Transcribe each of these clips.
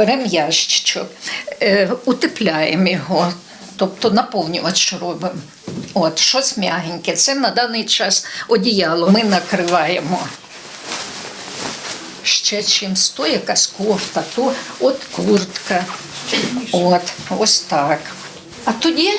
беремо ящичок, е, утепляємо його, тобто наповнювач робимо. От, щось м'ягеньке. Це на даний час одіяло. Ми накриваємо ще чимсь, то якась кофта, то от куртка. От, ось так. А тоді,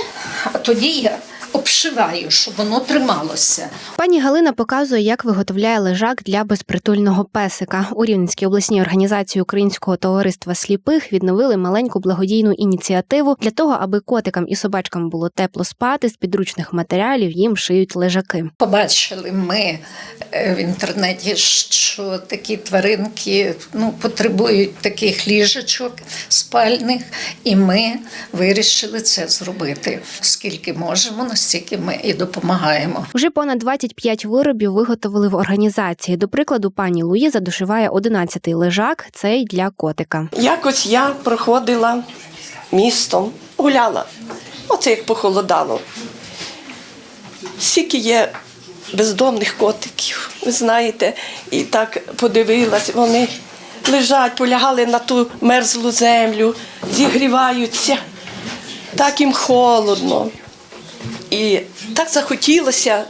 а тоді я обшиваю, щоб воно трималося. Пані Галина показує, як виготовляє лежак для безпритульного песика. У Рівненській обласній організації Українського товариства сліпих відновили маленьку благодійну ініціативу для того, аби котикам і собачкам було тепло спати. З підручних матеріалів їм шиють лежаки. Побачили ми е, в інтернеті, що такі тваринки ну, потребують таких ліжечок спальних, і ми вирішили це зробити. Скільки можемо, настільки ми і допомагаємо. Вже понад 25 виробів виготовили в організації. До прикладу, пані Луїза дошиває 11-й лежак. Цей для котика. Якось я проходила містом, гуляла. Оце як похолодало. Скільки є бездомних котиків, ви знаєте, і так подивилась, вони лежать, полягали на ту мерзлу землю, зігріваються, так їм холодно. І так захотілося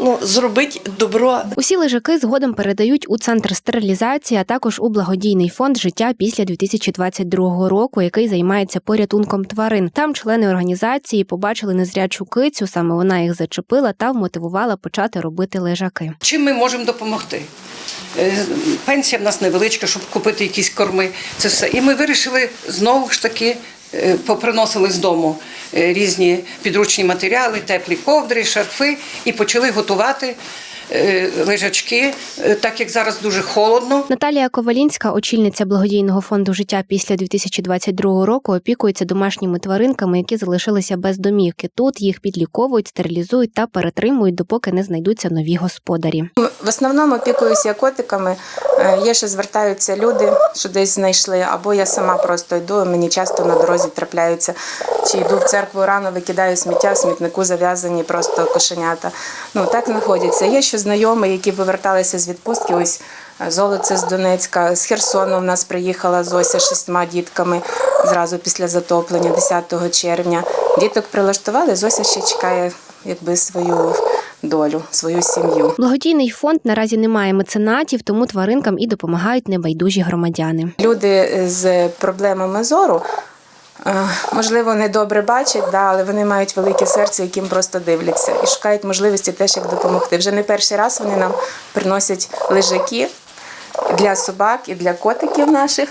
ну, зробити добро Усі лежаки згодом передають у центр стерилізації, а також у благодійний фонд життя після 2022 року, який займається порятунком тварин. Там члени організації побачили незрячу кицю. Саме вона їх зачепила та вмотивувала почати робити лежаки. Чим ми можемо допомогти? Е, Пенсія в нас невеличка, щоб купити якісь корми. Це все. І ми вирішили знову ж таки. Е, Поприносили з дому е, різні підручні матеріали, теплі ковдри, шарфи і почали готувати лежачки, е, так як зараз дуже холодно. Наталія Ковалінська, очільниця благодійного фонду життя після 2022 року, опікується домашніми тваринками, які залишилися без домівки. Тут їх підліковують, стерилізують та перетримують, допоки не знайдуться нові господарі. В основному опікуюся котиками. Е, Є, що звертаються люди, що десь знайшли, або я сама просто йду. Мені часто на дорозі трапляються. Чи йду в церкву рано, викидаю сміття, в смітнику зав'язані просто кошенята. Ну так знаходяться. Є що знайомі, які поверталися з відпустки. Ось е, золоце з Донецька, з Херсону в нас приїхала Зося з шістьма дітками зразу після затоплення, 10 червня. Діток прилаштували. Зося ще чекає, якби свою долю, свою сім'ю. Благодійний фонд наразі не має меценатів, тому тваринкам і допомагають небайдужі громадяни. Люди з проблемами зору. Е, Можливо, не добре бачать, да, але вони мають велике серце, яким просто дивляться і шукають можливості теж як допомогти. Вже не перший раз вони нам приносять лежаки для собак і для котиків наших.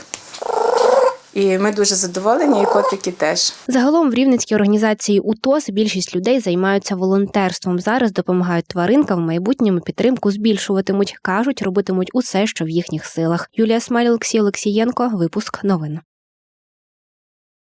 І ми дуже задоволені, і котики теж. Загалом в рівненській організації УТОС більшість людей займаються волонтерством. Зараз допомагають тваринкам, в майбутньому підтримку збільшуватимуть. кажуть, робитимуть усе, що в їхніх силах. Юлія Смаль, Олексій Олексієнко. Випуск новин.